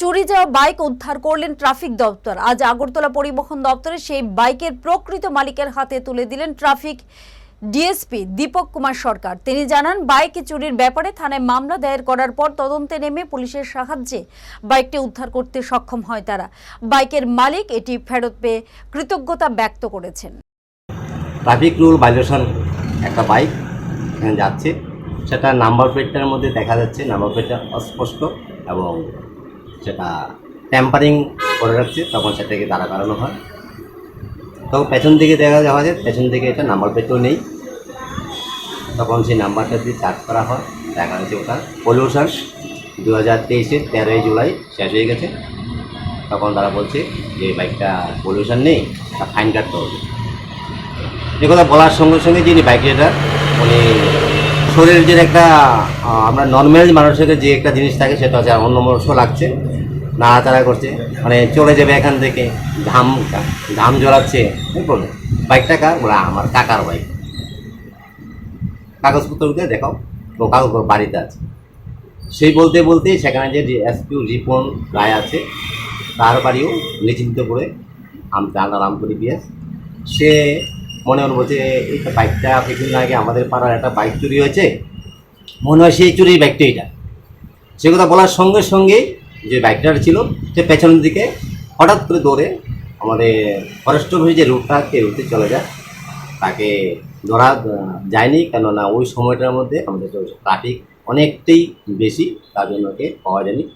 চুরি যাওয়া বাইক উদ্ধার করলেন ট্রাফিক দপ্তর। আজ আগরতলা পরিবহন দপ্তরে সেই বাইকের প্রকৃত মালিকের হাতে তুলে দিলেন ট্রাফিক ডিএসপি দীপক কুমার সরকার। তিনি জানান, বাইক চুরির ব্যাপারে থানায় মামলা দায়ের করার পর তদন্তে নেমে পুলিশের সাহায্যে বাইকটি উদ্ধার করতে সক্ষম হয় তারা। বাইকের মালিক এটি ফেরত পেয়ে কৃতজ্ঞতা ব্যক্ত করেছেন। ট্রাফিক রুল ভাইলেশন একটা বাইক যাচ্ছে। সেটা নাম্বার প্লেটটার মধ্যে দেখা যাচ্ছে। নাম্বার প্লেটটা অস্পষ্ট এবং সেটা ট্যাম্পারিং করে রাখছে, তখন সেটাকে দাঁড়া করানো হয়। তখন পেছন দিকে দেখা যাওয়া যায়, পেছন দিকে এটা নাম্বার প্লেটও নেই। তখন সেই নাম্বারটা দিয়ে চার্জ করা হয়, দেখা যাচ্ছে ওটা পলিউশন দু হাজার তেইশের তেরোই জুলাই শেষ হয়ে গেছে। তখন তারা বলছে যে বাইকটা পলিউশন নেই, তা ফাইন কাটতে হবে। এ কথা বলার সঙ্গে সঙ্গে যিনি বাইক রাইডার উনি শরীরের যে একটা আমরা নর্মাল মানুষের যে একটা জিনিস থাকে সেটা হচ্ছে অন্য অন্যমনস্ক লাগছে, নাড়াচাড়া করছে মানে চলে যাবে এখান থেকে, ঘাম ঘাম জড়াচ্ছে বাইকটা কার? বলে, আমার কাকার বাইক কাগজপত্র দিয়ে দেখাও, ও কাগজ বাড়িতে আছে। সেই বলতে বলতেই সেখানে যে এসপিউ রিপন রায় আছে, তার বাড়িও নিশ্চিন্তপুরে আমটা রামপুরি পিএস সে মনে মনে যে, এই বাইকটা কিছুদিন আগে আমাদের পাড়ার একটা বাইক চুরি হয়েছে। মনে হয় সেই চুরির বাইকটা এটা। সে কথা বলার সঙ্গে সঙ্গেই যে বাইকটা ছিল, সে পেছনের দিকে হঠাৎ করে দৌড়ে আমাদের ফরেস্ট অফিসে যে রুটটা আছে রুটে চলে যায়। তাকে ধরা যায়নি, কেননা ওই সময়টার মধ্যে আমাদের ট্রাফিক অনেকটাই বেশি, তার জন্য ওকে পাওয়া যায়নি।